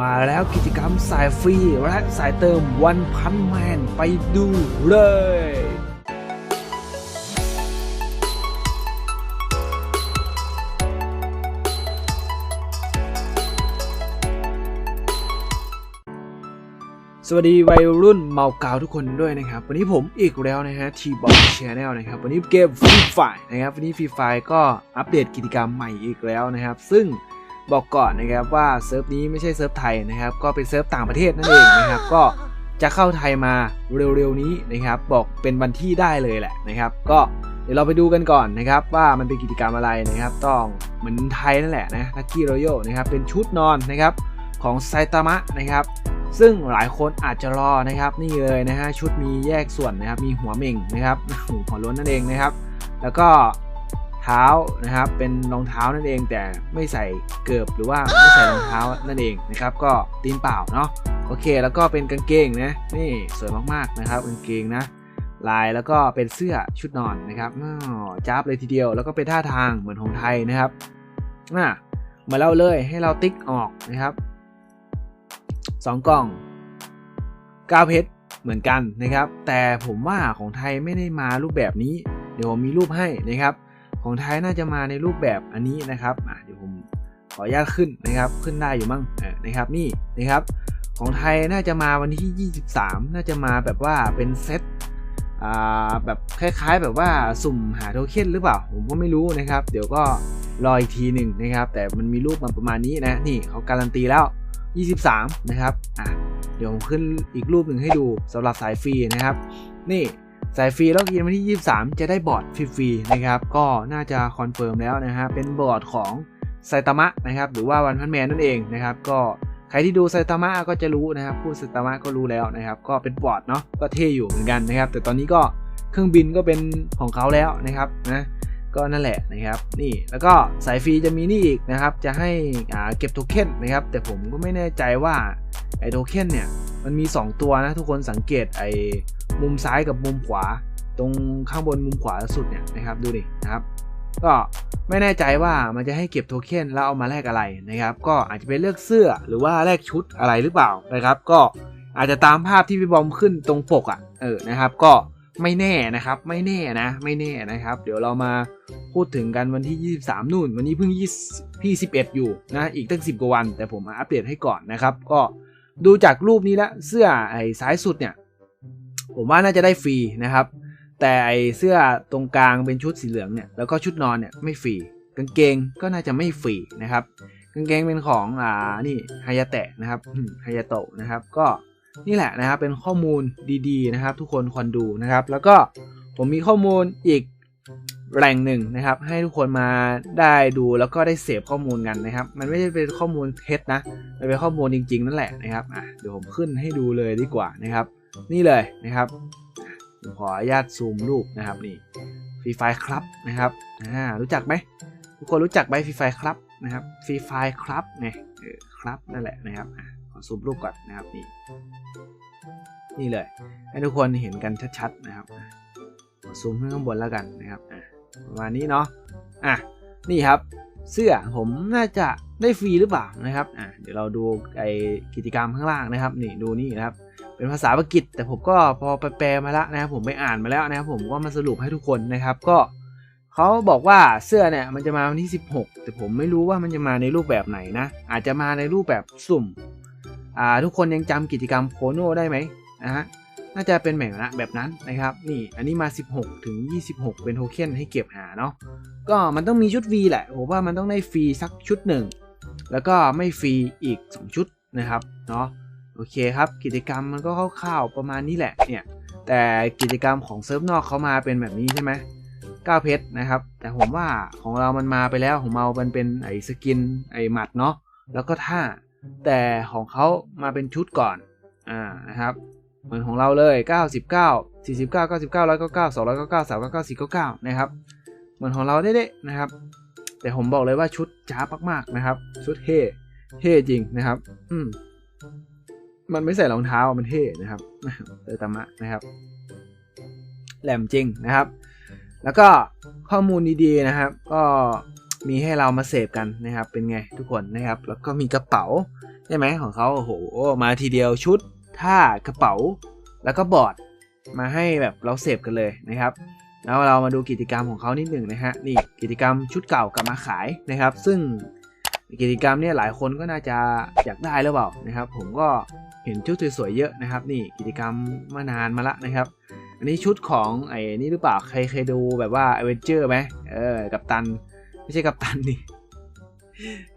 มาแล้วกิจกรรมสายฟรี และสายเติมวันพันแมนไปดูเลย สวัสดีวัยรุ่นเมากาวทุกคนด้วยนะครับ วันนี้ผมอีกแล้วนะฮะทีบอลชแนลนะครับ วันนี้เกมฟรีไฟนะครับ วันนี้ฟรีไฟก็อัปเดตกิจกรรมใหม่อีกแล้วนะครับ ซึ่ง บอกก่อนนะครับว่าเซิร์ฟนี้ไม่ใช่เซิร์ฟไทยนะครับ ก็เป็นเซิร์ฟต่างประเทศนั่นเองนะครับ ก็จะเข้าไทยมาเร็วๆนี้นะครับ บอกเป็นวันที่ได้เลยแหละนะครับ ก็เดี๋ยวเราไปดูกันก่อนนะครับว่ามันเป็นกิจกรรมอะไรนะครับ ต้องเหมือนไทยนั่นแหละนะลักกี้รอยัลนะครับเป็นชุดนอนนะครับของไซตามะนะครับ ซึ่งหลายคนอาจจะรอนะครับนี่เลยนะฮะชุดมีแยกส่วนนะครับมีหัวเม่งนะครับหัวล้วนนั่นเองนะครับ แล้วก็ เท้านะครับ เป็นรองเท้านั่นเอง แต่ไม่ใส่เกิบหรือว่าไม่ใส่รองเท้านั่นเองนะครับ ก็ตีนเปล่าเนาะโอเค แล้วก็เป็นกางเกงนะนี่สวยมากๆนะครับกางเกงนะลายแล้วก็เป็นเสื้อชุดนอนนะครับอ้าวจ้าบเลยทีเดียว แล้วก็เป็นท่าทางเหมือนของไทยนะครับอะมาเล่าเลยให้เราติ๊กออกนะครับสองกล่อง9เพชรเหมือนกันนะครับ แต่ผมว่าของไทยไม่ได้มารูปแบบนี้ เดี๋ยวผมมีรูปให้นะครับ ของไทยน่าจะมาในรูปแบบอันนี้นะครับเดี๋ยวผมขออนุญาตขึ้นนะครับ ขึ้นได้อยู่มั้งนะครับนี่นะครับ ของไทยน่าจะมาวันที่ 23 น่าจะมาแบบว่าเป็นเซตแบบคล้ายๆ แบบว่าสุ่มหาโทเค็นหรือเปล่า ผมก็ไม่รู้นะครับ เดี๋ยวก็รออีกทีหนึ่งนะครับ แต่มันมีรูปมาประมาณนี้นะนี่เขาการันตีแล้ว 23 นะครับอะเดี๋ยวผมขึ้นอีกรูปหนึ่งให้ดูสำหรับสายฟรีนะครับ นี่ สายฟรีแล้วกินวันที่ 23 จะได้บอร์ดฟรีๆนะครับ ก็น่าจะคอนเฟิร์มแล้วนะฮะ เป็นบอร์ดของไซตามะนะครับ หรือว่าวันพันแมนนั่นเองนะครับ ก็ใครที่ดูไซตามะก็จะรู้นะครับพูดไซตามะก็รู้แล้วนะครับ ก็เป็นบอร์ดเนาะ ก็เท่อยู่เหมือนกันนะครับ แต่ตอนนี้ก็เครื่องบินก็เป็นของเขาแล้วนะครับนะ ก็นั่นแหละนะครับ นี่แล้วก็สายฟรีจะมีนี่อีกนะครับ จะให้อ่าเก็บโทเค็นนะครับ แต่ผมก็ไม่แน่ใจว่าไอโทเค็นเนี่ย มันมี 2 ตัวนะทุกคนสังเกตไอ มุมซ้ายกับมุมขวา ตรงข้างบนมุมขวาสุดเนี่ยนะครับดูดินะครับก็ไม่แน่ใจว่ามันจะให้เก็บโทเค็นแล้วเอามาแลกอะไรนะครับ ก็อาจจะเป็นเลือกเสื้อหรือว่าแลกชุดอะไรหรือเปล่านะครับ ก็อาจจะตามภาพที่พี่บอมขึ้นตรงปกอะ่ะเออนะครับ ก็ไม่แน่นะครับ ไม่แน่นะ ไม่แน่นะครับ เดี๋ยวเรามาพูดถึงกันวันที่ 23 นู่น วันนี้เพิ่ง20พี่11 อยู่นะอีกตั้ง 10 กว่าวัน แต่ผมอัปเดตให้ก่อนนะครับ ก็ดูจากรูปนี้แล้วเสื้อไอ้ซ้ายสุดเนี่ย ผมว่าน่าจะได้ฟรีนะครับ แต่ไอเสื้อตรงกลางเป็นชุดสีเหลืองเนี่ยแล้วก็ชุดนอนเนี่ยไม่ฟรีกางเกงก็น่าจะไม่ฟรีนะครับกางเกงเป็นของอ่านี่ฮายาเตะนะครับฮายาโตะนะครับ ก็นี่แหละนะครับเป็นข้อมูลดีๆนะครับ ทุกคนควรดูนะครับ แล้วก็ผมมีข้อมูลอีกแหล่งหนึ่งนะครับ ให้ทุกคนมาได้ดูแล้วก็ได้เสพข้อมูลกันนะครับ มันไม่ได้เป็นข้อมูลเท็จนะมันเป็นข้อมูลจริง ๆ นั่นแหละนะครับอะเดี๋ยวผมขึ้นให้ดูเลยดีกว่านะครับ นี่เลยนะครับผมขออนุญาตซูมรูปนะครับนี่ฟรีไฟครับนะครับอ่ารู้จักไหมทุกคนรู้จักไหมฟรีไฟครับนะครับฟรีไฟครับเนี่ยครับนั่นแหละนะครับขอซูมรูปก่อนนะครับนี่นี่เลย ให้ทุกคนเห็นกันชัดๆนะครับขอซูมขึ้นข้างบนแล้วกันนะครับประมาณนี้เนาะอะนี่ครับเสื้อผมน่าจะได้ฟรีหรือเปล่านะครับอะเดี๋ยวเราดูไอกิจกรรมข้างล่างนะครับ นี่ดูนี่นะครับ เป็นภาษาอังกฤษ แต่ผมก็พอไปแปลมาแล้วนะครับผมไปอ่านมาแล้วนะครับผมก็มาสรุปให้ทุกคนนะครับก็เขาบอกว่าเสื้อเนี่ยมันจะมาวันที่ 16 แต่ผมไม่รู้ว่ามันจะมาในรูปแบบไหนนะ อาจจะมาในรูปแบบสุ่มอ่าทุกคนยังจำกิจกรรมโคโนได้ไหมนะฮะน่าจะเป็นแบบนั้นแบบนั้นนะครับ นี่อันนี้มา 16 ถึง 26 เป็นโทเค็นให้เก็บหาเนาะก็มันต้องมีชุดฟรีแหละผมว่ามันต้องได้ฟรีสักชุดหนึ่งแล้วก็ไม่ฟรีอีก 2 ชุดนะครับเนาะ โอเคครับ กิจกรรมมันก็คร่าวๆประมาณนี้แหละเนี่ย แต่กิจกรรมของเซิร์ฟนอกเขามาเป็นแบบนี้ใช่ไหม9เพชรนะครับ แต่ผมว่าของเรามันมาไปแล้วของเรามันเป็นไอ้สกินไอ้หมัดเนาะแล้วก็ท่า แต่ของเขามาเป็นชุดก่อนอ่านะครับเหมือนของเราเลย 99 49 99 199 299 399 499นะครับเหมือนของเราได้ๆนะครับ แต่ผมบอกเลยว่าชุดจ้ามากๆนะครับ ชุดเท่เท่จริงนะครับ อืม มันไม่ใส่รองเท้ามันเท่นะครับเตอตามะนะครับ แหลมจริงนะครับ แล้วก็ข้อมูลดีๆนะครับ ก็มีให้เรามาเสพกันนะครับ เป็นไงทุกคนนะครับ แล้วก็มีกระเป๋าใช่ไหมของเขาโอ้โหมาทีเดียวชุดท่ากระเป๋า แล้วก็บอร์ดมาให้แบบเราเสพกันเลยนะครับ แล้วเรามาดูกิจกรรมของเขานิดหนึ่งนะฮะนี่กิจกรรมชุดเก่ากลับมาขายนะครับ ซึ่งกิจกรรมเนี่ยหลายคนก็น่าจะอยากได้หรือเปล่านะครับ ผมก็ เห็นชุดสวยๆเยอะนะครับ นี่กิจกรรมมานานมาละนะครับ อันนี้ชุดของไอ้นี่หรือเปล่าใครเคยดูแบบว่าอเวนเจอร์ไหมเออกับตัน ไม่ใช่กับตันนี่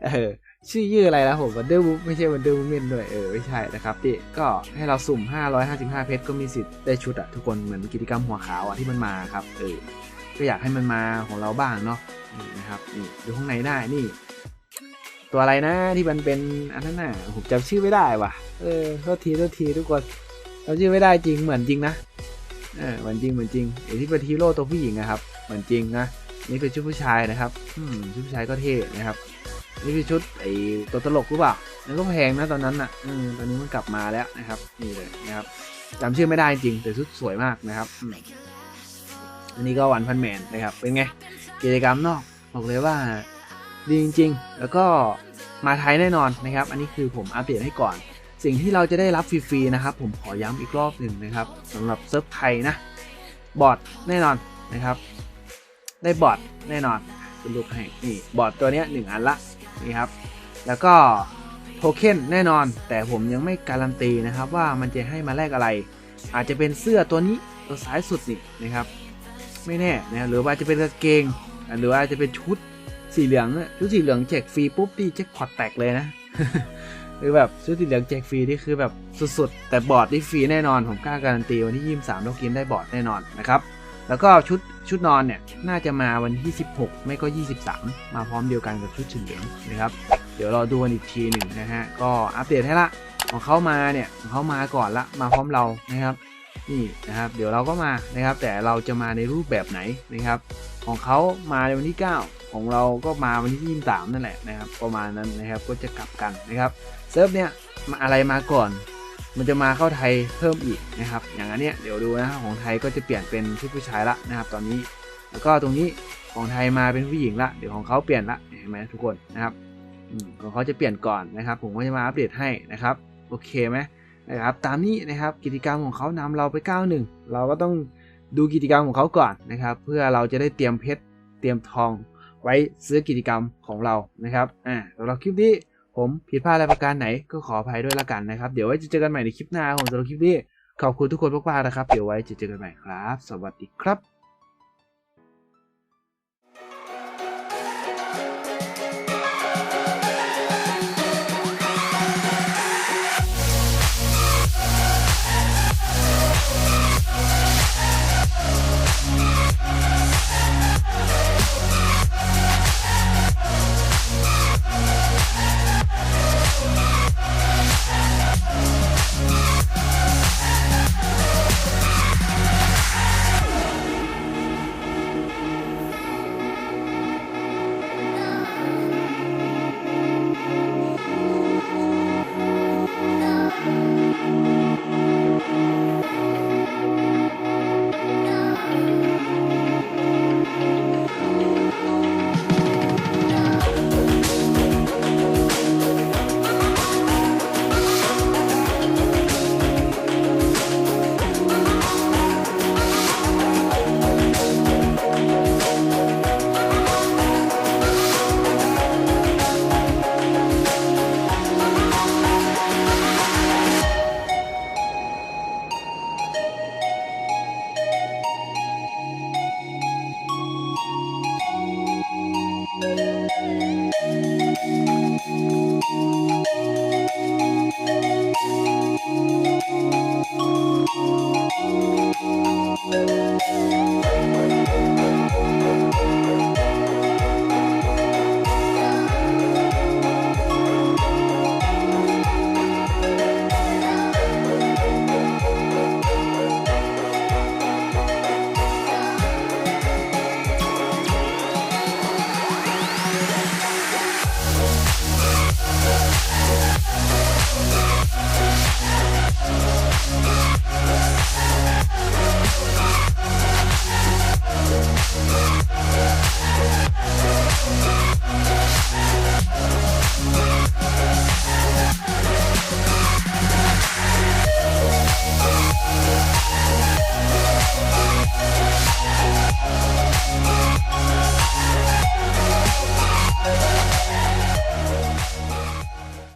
เออชื่อยื่ออะไรแล้วผมวันเดอร์ไม่ใช่วันเดอร์วูแมนด้วยเออไม่ใช่นะครับที่ก็ให้เราสุ่ม 555 เพชรก็มีสิทธิ์ได้ชุดอะทุกคนเหมือนกิจกรรมหัวขาวอะที่มันมาครับเออก็อยากให้มันมาของเราบ้างเนาะนะครับนี่ดูข้างในได้นี่ ตัวอะไรนะที่มันเป็นอันนั้นน่ะผมจำชื่อไม่ได้ว่ะ เออโทษทีโทษทีทุกคนจำชื่อไม่ได้จริงเหมือนจริงนะเออเหมือนจริงเหมือนจริงไอ้ที่เป็นฮีโร่ตัวผู้หญิงนะครับ เหมือนจริงนะนี่เป็นชุดผู้ชายนะครับ อืมชุดผู้ชายก็เท่นะครับนี่คือชุดไอ้ตัวตลกหรือเปล่านั่นก็แพงนะตอนนั้นอะอืมตอนนี้มันกลับมาแล้วนะครับ นี่เลยนะครับจำชื่อไม่ได้จริงแต่ชุดสวยมากนะครับอันนี้ก็วันพันแมนนะครับ เป็นไงกิจกรรมนอกบอกเลยว่า ดีจริง ๆ แล้วก็มาไทยแน่นอนนะครับ อันนี้คือผมอัปเดตให้ก่อน สิ่งที่เราจะได้รับฟรีๆนะครับ ผมขอย้ำอีกรอบหนึ่งนะครับสำหรับเซิร์ฟไทยนะบอร์ดแน่นอนนะครับ ได้บอร์ดแน่นอนคุณลูกให้นี่บอร์ดตัวนี้หนึ่งอันละนี่ครับ แล้วก็โทเค็นแน่นอน แต่ผมยังไม่การันตีนะครับ ว่ามันจะให้มาแลกอะไร อาจจะเป็นเสื้อตัวนี้ตัวซ้ายสุดนี่นะครับ ไม่แน่นะหรือว่าจะเป็นกางเกง หรือว่าจะเป็นชุด สีเหลืองชุดสีเหลืองแจกฟรีปุ๊บนี่แจ็คพอตแตกเลยนะหรือแบบชุดสีเหลืองแจกฟรีนี่คือแบบสุดๆ แต่บอร์ดนี่ฟรีแน่นอน ผมกล้าการันตีวันที่23เรากินได้บอร์ดแน่นอนนะครับ แล้วก็ชุดชุดนอนเนี่ยน่าจะมาวันที่ 16 ไม่ก็ 23 มาพร้อมเดียวกันกับชุดสีเหลืองนะครับ เดี๋ยวรอดูกันอีกทีหนึ่งนะฮะ ก็อัปเดตให้ละของเขามาเนี่ยของเขามาก่อนละมาพร้อมเรานะครับนี่นะครับ เดี๋ยวเราก็มานะครับ แต่เราจะมาในรูปแบบไหนนะครับ ของเขามาในวันที่ 9 ของเราก็มาวันที่23นั่นแหละนะครับประมาณนั้นนะครับก็จะกลับกันนะครับเซิร์ฟเนี่ยมาอะไรมาก่อน มันจะมาเข้าไทยเพิ่มอีกนะครับ อย่างอันเนี้ยเดี๋ยวดูนะครับของไทยก็จะเปลี่ยนเป็นชุดผู้ชายละนะครับ ตอนนี้แล้วก็ตรงนี้ของไทยมาเป็นผู้หญิงละเดี๋ยวของเขาเปลี่ยนละเห็นไหมทุกคนนะครับของเขาจะเปลี่ยนก่อนนะครับ ผมก็จะมาอัปเดตให้นะครับโอเคไหมนะครับตามนี้นะครับกิจกรรมของเขานำเราไป 91 เราก็ต้องดูกิจกรรมของเขาก่อนนะครับ เพื่อเราจะได้เตรียมเพชรเตรียมทอง ไว้ซื้อกิจกรรมของเรานะครับอ่าสำหรับคลิปนี้ผมผิดพลาดอะไรประการไหนก็ขออภัยด้วยละกันนะครับ เดี๋ยวไว้จะเจอกันใหม่ในคลิปหน้าของสำหรับคลิปนี้ขอบคุณทุกคนมากๆนะครับ เดี๋ยวไว้จะเจอกันใหม่ครับ สวัสดีครับ